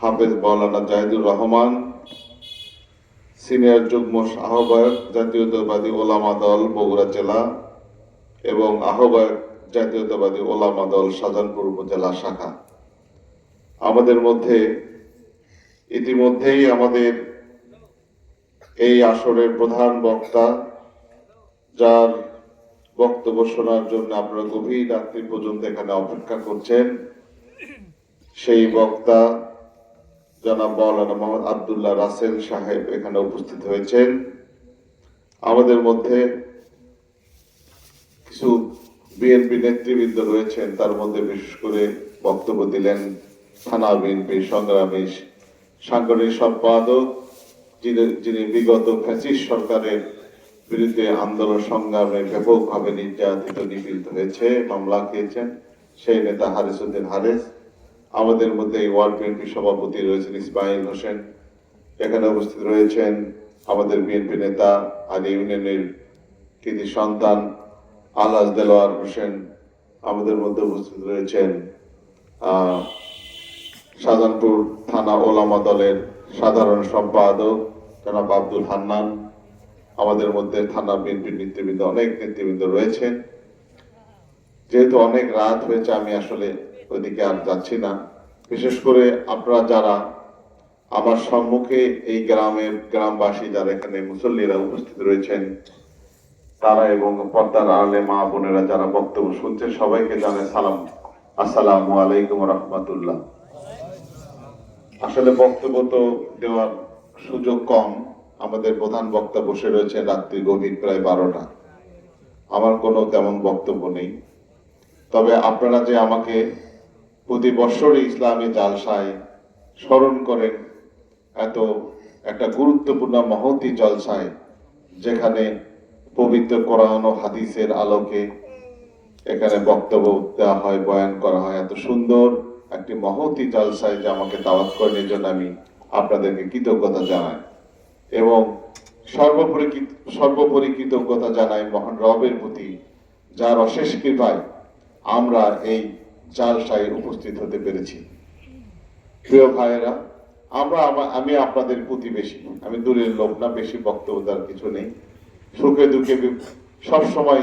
হাফেজ মৌলানা জাহিদুর রহমান, সিনিয়র যুগ্ম আহ্বায়ক জাতীয়তাবাদী ওলামা দল বগুড়া জেলা এবং আহ্বায়ক জাতীয়তাবাদী ওলামা দল শাহজাহানপুর উপজেলা শাখা। আমাদের মধ্যে ইতিমধ্যেই আমাদের এই আসরের প্রধান বক্তা, যার বক্তব্য শোনার জন্য আপনারা গভীর রাত্রি পর্যন্ত এখানে অপেক্ষা করছেন, সেই বক্তা জনাব মৌলানা মোহাম্মদ আবদুল্লাহ রাসেল সাহেব এখানে উপস্থিত হয়েছেন। আমাদের মধ্যে কিছু বিএনপি নেতৃবৃন্দ রয়েছেন, তার মধ্যে বিশেষ করে বক্তব্য দিলেন থানা বিএনপি সংগ্রামী সাংগঠনিক সম্পাদক, যিনি যিনি বিগত ফ্যাসিস্ট সরকারের বিরুদ্ধে আন্দোলন সংগ্রামে ব্যাপকভাবে নির্যাতিত নিপীড়িত হয়েছে, মামলা খেয়েছেন, সেই নেতা হারিস উদ্দিন হারেস। আমাদের মধ্যে এই ওয়ার্ড বিএনপি সভাপতি রয়েছেন ইসমাইল হোসেন। এখানে উপস্থিত রয়েছেন আমাদের বিএনপি নেতা আলী ইউনিয়নের কৃতি সন্তান আলাস দেলোয়ার হোসেন। আমাদের মধ্যে উপস্থিত রয়েছেন শাহজাহানপুর থানা ওলামা দলের সাধারণ সম্পাদক জনাব আব্দুল হান্নান। আমাদের মধ্যে থানা বিএনপির নেতৃবৃন্দ, অনেক নেতৃবৃন্দ রয়েছেন। যেহেতু অনেক রাত হয়েছে, আমি আসলে ওইদিকে আর যাচ্ছি না। বিশেষ করে আপনারা যারা আমার সম্মুখে এই গ্রামের গ্রামবাসী, যারা এখানে মুসল্লিরা উপস্থিত রয়েছেন, তারা এবং পর্দার আলে মা বোনেরা যারা বক্তব্য শুনছেন সবাইকে জানাই সালাম। আসসালামু আলাইকুম রহমতুল্লাহ। আসলে বক্তব্য তো দেওয়ার সুযোগ কম। আমাদের প্রধান বক্তা বসে রয়েছেন রাত্রি গভীর প্রায় বারোটা। আমার কোনো তেমন বক্তব্য নেই। তবে আপনারা যে আমাকে প্রতি বছরই ইসলামী জালসায় স্মরণ করেন এত একটা গুরুত্বপূর্ণ মহতি জলসায়, যেখানে পবিত্র কোরআন ও হাদিসের আলোকে এখানে বক্তব্য দেওয়া হয়, বয়ান করা হয়। এত সুন্দর একটি মহতি জলসায় যে আমাকে দাওয়াত করেন এই জন্য আমি আপনাদেরকে কৃতজ্ঞতা জানাই। এবং সর্বোপরি সর্বোপরি কৃতজ্ঞতা জানাই মহান রবের প্রতি, যার অশেষ কৃপায় আমরা এই জালসায় উপস্থিত হতে পেরেছি। প্রিয় ভাইয়েরা, আমরা আমা- আপনাদের প্রতিবেশী, আমি দূরের লোক না, বেশি বক্তব্য দেওয়ার কিছু নেই। সুখে দুঃখে সব সময়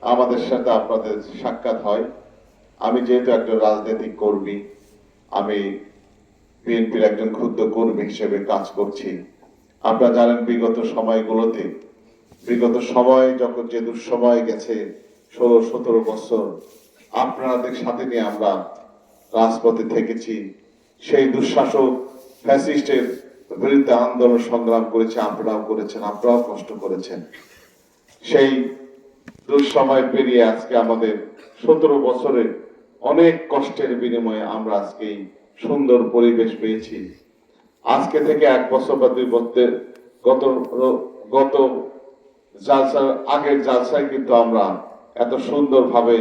আমাদের সাথে আপনাদের সাক্ষাৎ হয়। আমি যেহেতু একজন রাজনৈতিক কর্মী, আমি বিএনপির একজন ক্ষুদ্র কর্মী হিসেবে কাজ করছি। আপনারা জানেন বিগত সময়গুলোতে, বিগত সময় যখন যে দুঃসময় গেছে, ষোলো, সতেরো বছর আপনাদের সাথে নিয়ে আমরা রাজপথে থেকেছি। সেই দুঃশাসক ফ্যাসিস্টের বিরুদ্ধে আন্দোলন সংগ্রাম করেছে আপনারাও করেছেন আপনারাও কষ্ট করেছেন। সেই দুঃসময় পেরিয়ে আজকে আমাদের সতেরো বছরের অনেক কষ্টের বিনিময়ে আমরা আজকে সুন্দর পরিবেশ পেয়েছি। আজকে থেকে এক বছর বা দুই বছর গত গত জালসার আগের জালসায় কিন্তু আমরা এত সুন্দরভাবে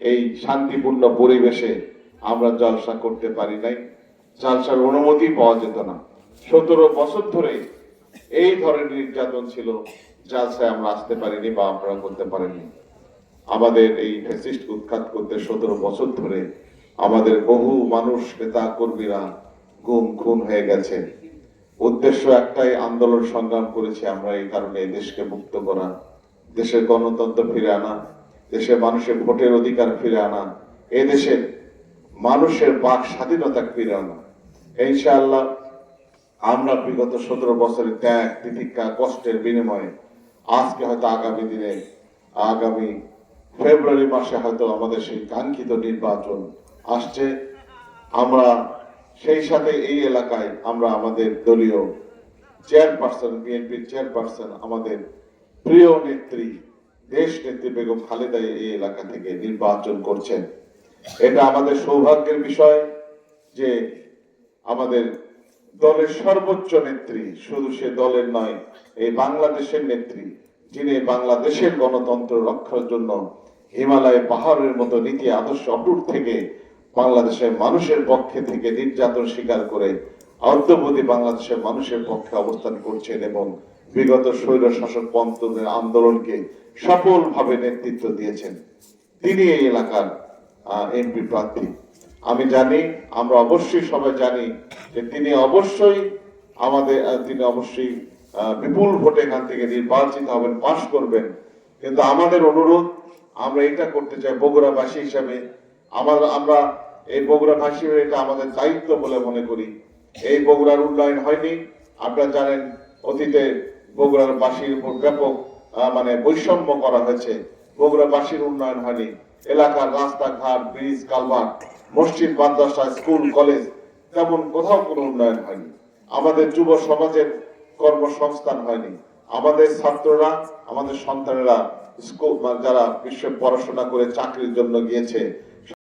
এই শান্তিপূর্ণ পরিবেশে আমরা জলসা করতে পারি নাই। জালসার অনুমতি পাওয়া যেত না। সতেরো বছর ধরে এই ধরনের নির্যাতন ছিল, জালসায় আমরা আসতে পারিনি বা আমরা করতে পারিনি। আমাদের এই ফ্যাসিস্ট উৎখাত করতে সতেরো বছর ধরে আমাদের বহু মানুষ নেতা কর্মীরা গুম, খুন হয়ে গেছে। উদ্দেশ্য একটাই, আন্দোলন সংগ্রাম করেছি আমরা এই কারণে দেশকে মুক্ত করা, দেশের গণতন্ত্র ফিরে আনা। দেশের মানুষের ভোটের অধিকার ফিরে আনা এ দেশের মানুষের বাক স্বাধীনতা ফিরে আনা। ইনশাআল্লাহ, আমরা বিগত সতেরো বছরের ত্যাগ, তিতিক্ষা, কষ্টের বিনিময়ে আজকে হয়তো আগামী দিনে, আগামী ফেব্রুয়ারি মাসে হয়তো আমাদের সেই কাঙ্ক্ষিত নির্বাচন আসছে। আমরা সেই সাথে এই এলাকায় আমরা আমাদের দলীয় চেয়ারপারসন, বিএনপির চেয়ারপারসন, আমাদের প্রিয় নেত্রী দেশ নেত্রী বেগম খালেদা এই এলাকা থেকে নির্বাচন করছেন। এটা আমাদের সৌভাগ্যের বিষয় যে আমাদের দলের সর্বোচ্চ নেত্রী, শুধু সে দলের নয়, এই বাংলাদেশের নেত্রী, যিনি বাংলাদেশের গণতন্ত্র রক্ষার জন্য হিমালয় পাহাড়ের মতো নীতি আদর্শ অটুট থেকে বাংলাদেশের মানুষের পক্ষে থেকে নির্যাতন স্বীকার করে অদ্যবধি বাংলাদেশের মানুষের পক্ষে অবস্থান করছেন এবং বিগত স্বৈর শাসক পন্থের আন্দোলনকে সফলভাবে নেতৃত্ব দিয়েছেন। তিনি এই এলাকার এমপি প্রার্থী। আমি জানি, আমরা অবশ্যই সবাই জানি যে তিনি অবশ্যই আমাদের তিনি অবশ্যই বিপুল ভোটে এখান থেকে নির্বাচিত হবেন, পাশ করবেন। কিন্তু আমাদের অনুরোধ, আমরা এটা করতে চাই বগুড়াবাসী হিসাবে। আমার, আমরা এই বগুড়াবাসী এটা আমাদের দায়িত্ব বলে মনে করি। এই বগুড়ার উন্নয়ন হয়নি। আপনারা জানেন, অতীতে বগুড়ার বাসীর উপর ব্যাপক মানে বৈষম্য করা হয়েছে। বগুড়াবাসীর উন্নয়ন হয়নি। এলাকার রাস্তাঘাট, ব্রিজ, কালভার্ট, মসজিদ, মাদ্রাসা, স্কুল, কলেজ তেমন কোথাও কোনো উন্নয়ন হয়নি। আমাদের যুব সমাজের কর্মসংস্থান হয়নি। আমাদের ছাত্ররা, আমাদের সন্তানেরা স্কুল যারা বিশ্বে পড়াশোনা করে চাকরির জন্য গিয়েছে